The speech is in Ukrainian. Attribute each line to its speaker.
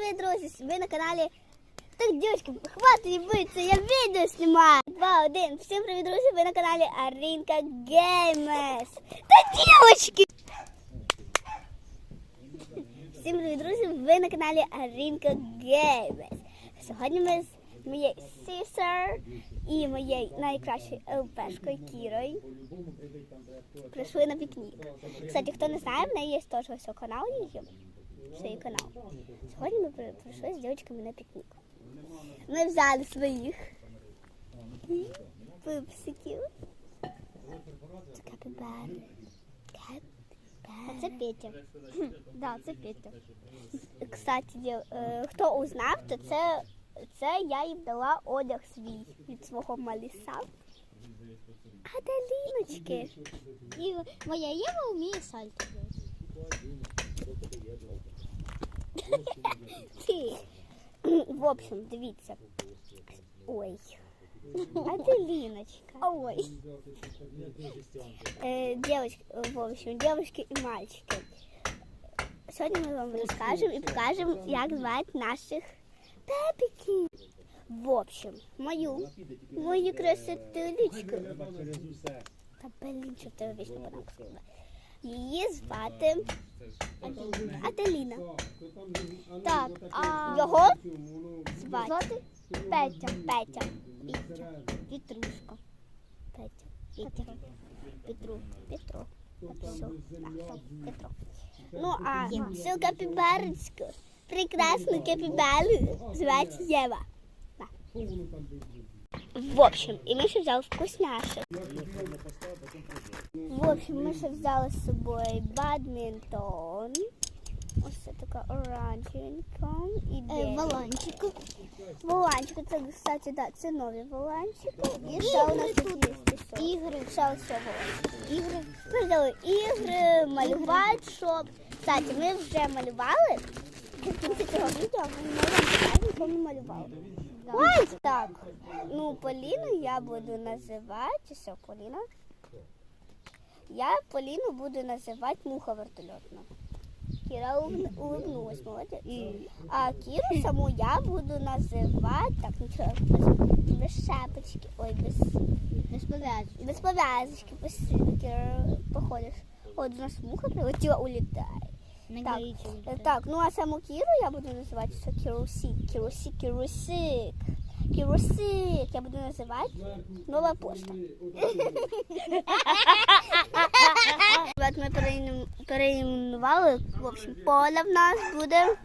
Speaker 1: привіт, друзі! Ви на каналі. Так, дівчатки, хватить битися, я відео знімаю. Два, один. Всім привіт, друзі! Ви на каналі Аринка Геймес. Та дівчатки! Всім привіт, друзі! Ви на каналі Аринка Геймес. Сьогодні ми з моєю сестер і моєю найкращою ЛПшкою Кірою прийшли на пікнік. Кстати, хто не знає, в неї є теж ось канал її. Свій канал. Сьогодні ми при- прийшли з дівчатками на пікнік. Ми взяли своїх пупсиків. Це. Капібари. Це Петя. Да, це Петя. Кстати, е, хто узнав, то це, це я їм дала одяг свій від свого маліса. Аделіночки.
Speaker 2: І моя Єва вміє сальто.
Speaker 1: В общем, дивіться. Ой. Аделіночка.
Speaker 2: Ой.
Speaker 1: Э, девочки, в общем, девушки и мальчики. Сьогодні ми вам розкажемо і покажемо, як звати наших пепіків. В общем, мою, мою красотулечку. Та блін, що ти вічно бананку сказала. Її звати Аделіна.
Speaker 2: Так, а
Speaker 1: Його звати
Speaker 2: звати
Speaker 1: Петя. Петя.
Speaker 2: Вітрушка.
Speaker 1: Петя. Петя. Петру. Петро. Все. Петро. Ну, а цю капібарочку, прекрасну капібару, звати Єва. В общем, і ми ще взяли вкусняшек. В общем, ми ще взяли з собою бадмінтон. Ось це така оранжевенька і
Speaker 2: Е,
Speaker 1: біленька.
Speaker 2: Воланчик.
Speaker 1: Воланчики, це, кстати, да, це нові воланчики. І ще у нас тут є.
Speaker 2: Ігри.
Speaker 1: Ще ось цього воланчика.
Speaker 2: Ігри.
Speaker 1: Ми взяли ігри, малювати, щоб... Кстати, ми вже малювали. В кінці цього відео ми покажемо, що ми малювали. Ой, так. Ну, Поліну я буду називати. Все, Поліна. Я Поліну буду називати муха вертольотна. Кіра улыб- улыбнулась, молодець. А Кіру саму я буду називати, так, нічого, без, без шапочки, ой, без,
Speaker 2: Без пов'язок.
Speaker 1: без пов'язочки, без Кіра походиш. От у нас муха прилетіла, улітає. Так. Е, Так, ну а саму Кіру я буду називати що Кірусік, Кірусік, Кірусик. Кірусик я буду називати нова пошта. Ми переіменували, в общем, поле в нас буде